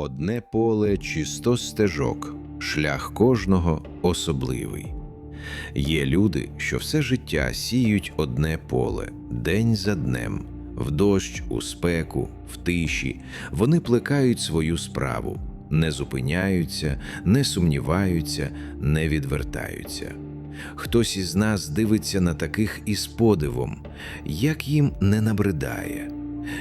Одне поле чи сто стежок, шлях кожного особливий. Є люди, що все життя сіють одне поле, день за днем, в дощ, у спеку, в тиші, вони плекають свою справу, не зупиняються, не сумніваються, не відвертаються. Хтось із нас дивиться на таких із подивом, як їм не набридає,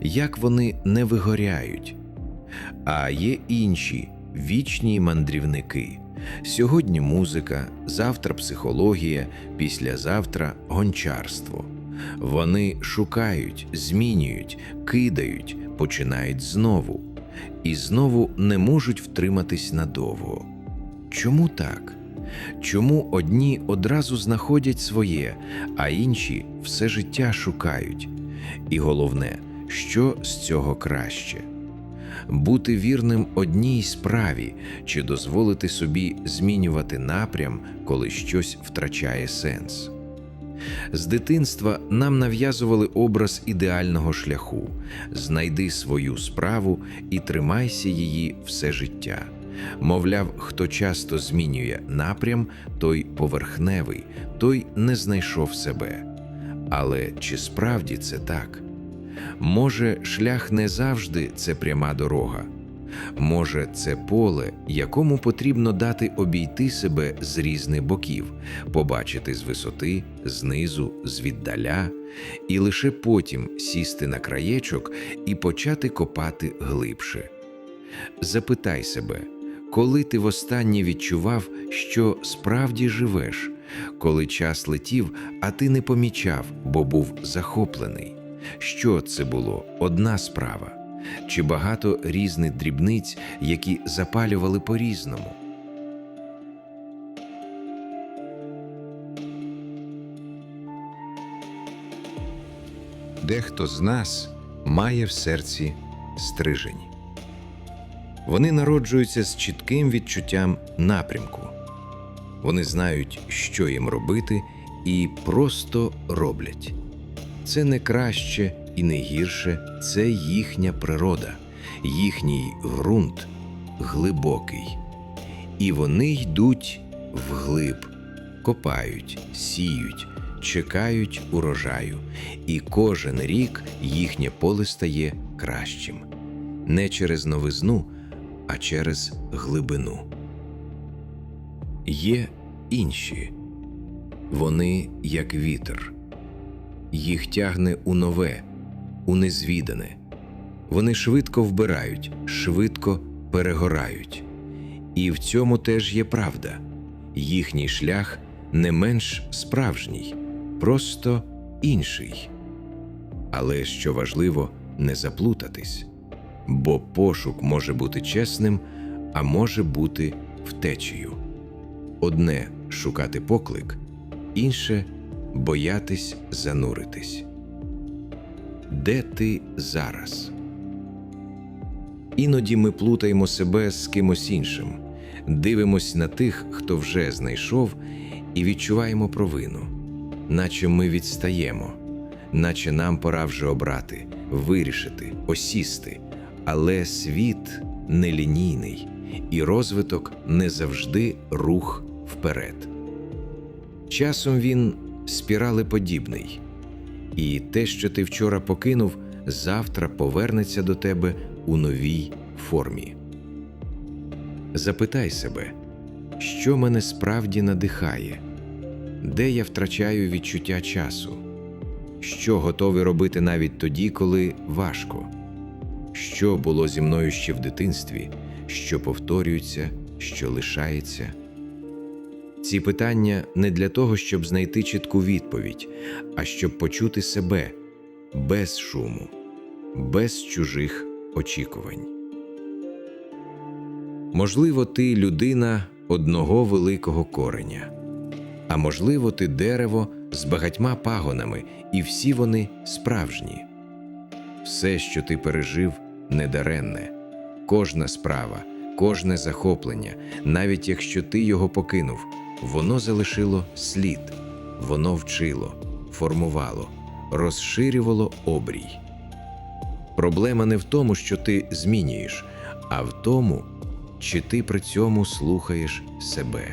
як вони не вигоряють. А є інші вічні мандрівники. Сьогодні музика, завтра психологія, післязавтра гончарство. Вони шукають, змінюють, кидають, починають знову і знову не можуть втриматись надовго. Чому так? Чому одні одразу знаходять своє, а інші все життя шукають? І головне, що з цього краще? Бути вірним одній справі чи дозволити собі змінювати напрям, коли щось втрачає сенс. З дитинства нам нав'язували образ ідеального шляху знайди свою справу і тримайся її все життя. Мовляв, хто часто змінює напрям, той поверхневий, той не знайшов себе. Але чи справді це так? Може, шлях не завжди це пряма дорога. Може, це поле, якому потрібно дати обійти себе з різних боків, побачити з висоти, знизу, звіддаля, і лише потім сісти на краєчок і почати копати глибше. Запитай себе, коли ти востаннє відчував, що справді живеш, коли час летів, а ти не помічав, бо був захоплений. Що це було? Одна справа, чи багато різних дрібниць, які запалювали по-різному? Дехто з нас має в серці стрижень. Вони народжуються з чітким відчуттям напрямку. Вони знають, що їм робити, і просто роблять. Це не краще і не гірше, це їхня природа, їхній ґрунт глибокий. І вони йдуть вглиб, копають, сіють, чекають урожаю, і кожен рік їхнє поле стає кращим не через новизну, а через глибину. Є інші, вони як вітер їх тягне у нове, у незвідане. Вони швидко вбирають, швидко перегорають. І в цьому теж є правда їхній шлях не менш справжній, просто інший. Але що важливо, не заплутатись, бо пошук може бути чесним, а може бути втечею. Одне шукати поклик, інше боятись зануритись. Де ти зараз? Іноді ми плутаємо себе з кимось іншим, дивимось на тих, хто вже знайшов, і відчуваємо провину, наче ми відстаємо, наче нам пора вже обрати, вирішити, осісти. Але світ нелінійний, і розвиток не завжди рух вперед. Часом він спіралеподібний, і те, що ти вчора покинув, завтра повернеться до тебе у новій формі. Запитай себе, що мене справді надихає, де я втрачаю відчуття часу, що готовий робити навіть тоді, коли важко, що було зі мною ще в дитинстві, що повторюється, що лишається. Ці питання не для того, щоб знайти чітку відповідь, а щоб почути себе без шуму, без чужих очікувань. Можливо, ти людина одного великого кореня, а можливо, ти дерево з багатьма пагонами, і всі вони справжні. Все, що ти пережив, недаремне, кожна справа, кожне захоплення, навіть якщо ти його покинув, воно залишило слід, воно вчило, формувало, розширювало обрій. Проблема не в тому, що ти змінюєш, а в тому, чи ти при цьому слухаєш себе,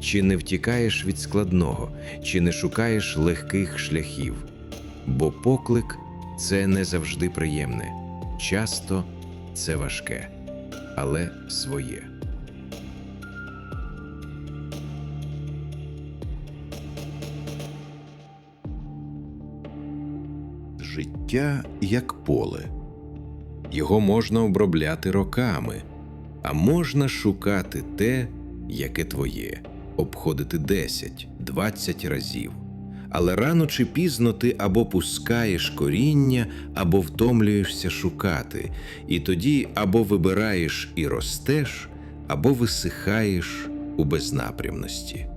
чи не втікаєш від складного, чи не шукаєш легких шляхів. Бо поклик це не завжди приємне, часто це важке, але своє. Життя як поле. Його можна обробляти роками, а можна шукати те, яке твоє, обходити 10, 20 разів. Але рано чи пізно ти або пускаєш коріння, або втомлюєшся шукати, і тоді або вибираєш і ростеш, або висихаєш у безнапрямності.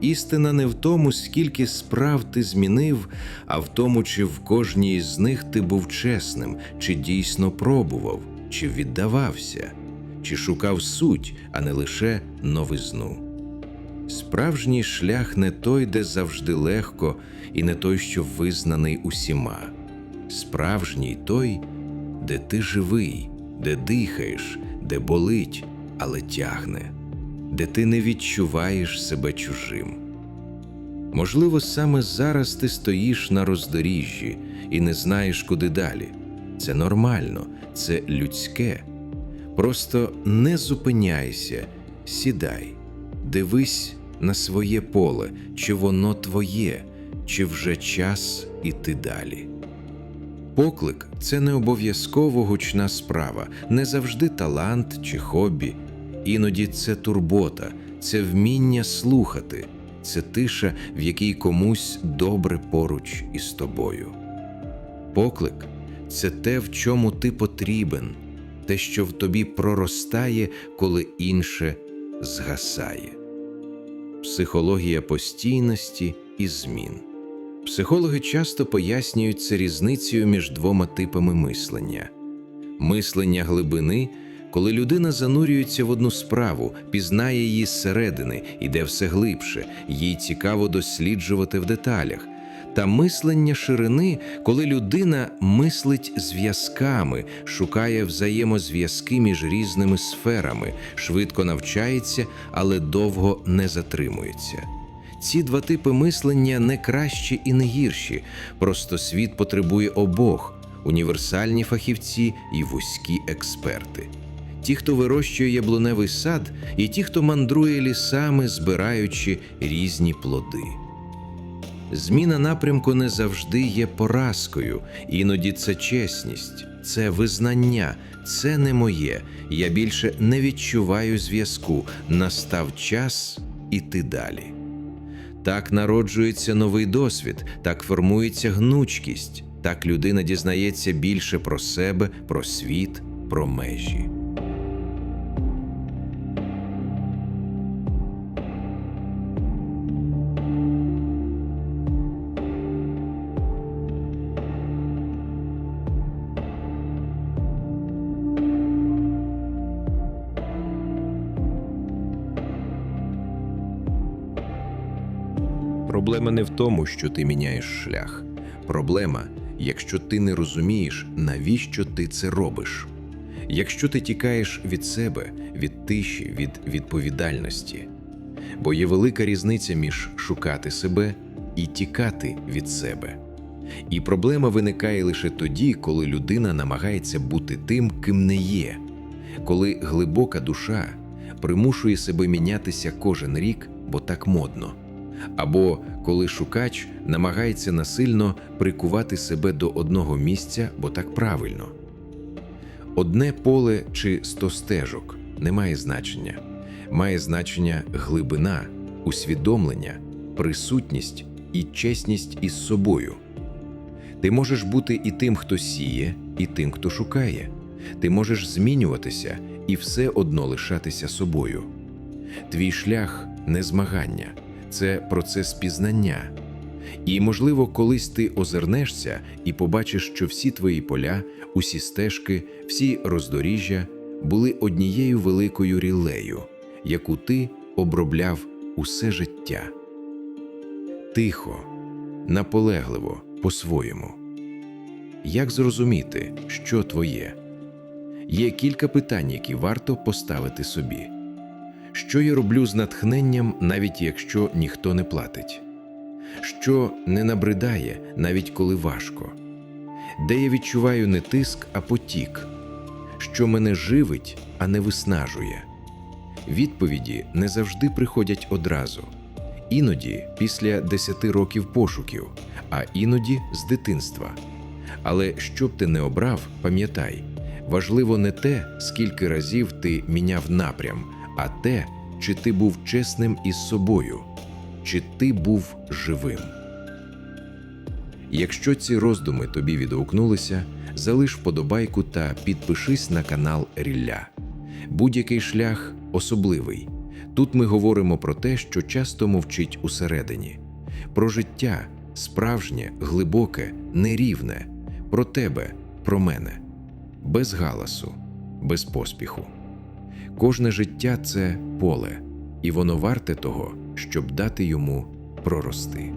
Істина не в тому, скільки справ ти змінив, а в тому, чи в кожній з них ти був чесним, чи дійсно пробував, чи віддавався, чи шукав суть, а не лише новизну. Справжній шлях не той, де завжди легко, і не той, що визнаний усіма. Справжній той, де ти живий, де дихаєш, де болить, але тягне де ти не відчуваєш себе чужим. Можливо, саме зараз ти стоїш на роздоріжжі і не знаєш, куди далі. Це нормально, це людське. Просто не зупиняйся, сідай, дивись на своє поле, чи воно твоє, чи вже час іти далі. Поклик це не обов'язково гучна справа, не завжди талант чи хобі. Іноді це турбота, це вміння слухати, це тиша, в якій комусь добре поруч із тобою. Поклик це те, в чому ти потрібен, те, що в тобі проростає, коли інше згасає. Психологія постійності і змін. Психологи часто пояснюють це різницею між двома типами мислення: мислення глибини коли людина занурюється в одну справу, пізнає її зсередини, іде все глибше, їй цікаво досліджувати в деталях. Та мислення ширини, коли людина мислить зв'язками, шукає взаємозв'язки між різними сферами, швидко навчається, але довго не затримується. Ці два типи мислення не кращі і не гірші, просто світ потребує обох універсальні фахівці і вузькі експерти ті, хто вирощує яблуневий сад, і ті, хто мандрує лісами, збираючи різні плоди. Зміна напрямку не завжди є поразкою, іноді це чесність, це визнання, це не моє. Я більше не відчуваю зв'язку. Настав час іти далі. Так народжується новий досвід, так формується гнучкість, так людина дізнається більше про себе, про світ, про межі. Проблема не в тому, що ти міняєш шлях. Проблема, якщо ти не розумієш, навіщо ти це робиш. Якщо ти тікаєш від себе, від тиші, від відповідальності. Бо є велика різниця між шукати себе і тікати від себе. І проблема виникає лише тоді, коли людина намагається бути тим, ким не є, коли глибока душа примушує себе мінятися кожен рік, бо так модно або коли шукач намагається насильно прикувати себе до одного місця, бо так правильно. Одне поле чи сто стежок не має значення, має значення глибина, усвідомлення, присутність і чесність із собою. Ти можеш бути і тим, хто сіє, і тим, хто шукає. Ти можеш змінюватися і все одно лишатися собою. Твій шлях не змагання це процес пізнання. І, можливо, колись ти озирнешся і побачиш, що всі твої поля, усі стежки, всі роздоріжжя були однією великою рілею, яку ти обробляв усе життя. Тихо, наполегливо, по-своєму. Як зрозуміти, що твоє? Є кілька питань, які варто поставити собі. Що я роблю з натхненням, навіть якщо ніхто не платить? Що не набридає, навіть коли важко? Де я відчуваю не тиск, а потік? Що мене живить, а не виснажує? Відповіді не завжди приходять одразу. Іноді після 10 років пошуків, а іноді з дитинства. Але що б ти не обрав, пам'ятай, важливо не те, скільки разів ти міняв напрям, а те, чи ти був чесним із собою, чи ти був живим. Якщо ці роздуми тобі відгукнулися, залиш вподобайку та підпишись на канал Рілля. Будь-який шлях особливий. Тут ми говоримо про те, що часто мовчить усередині, про життя справжнє, глибоке, нерівне, про тебе, про мене, без галасу, без поспіху. Кожне життя це поле, і воно варте того, щоб дати йому прорости.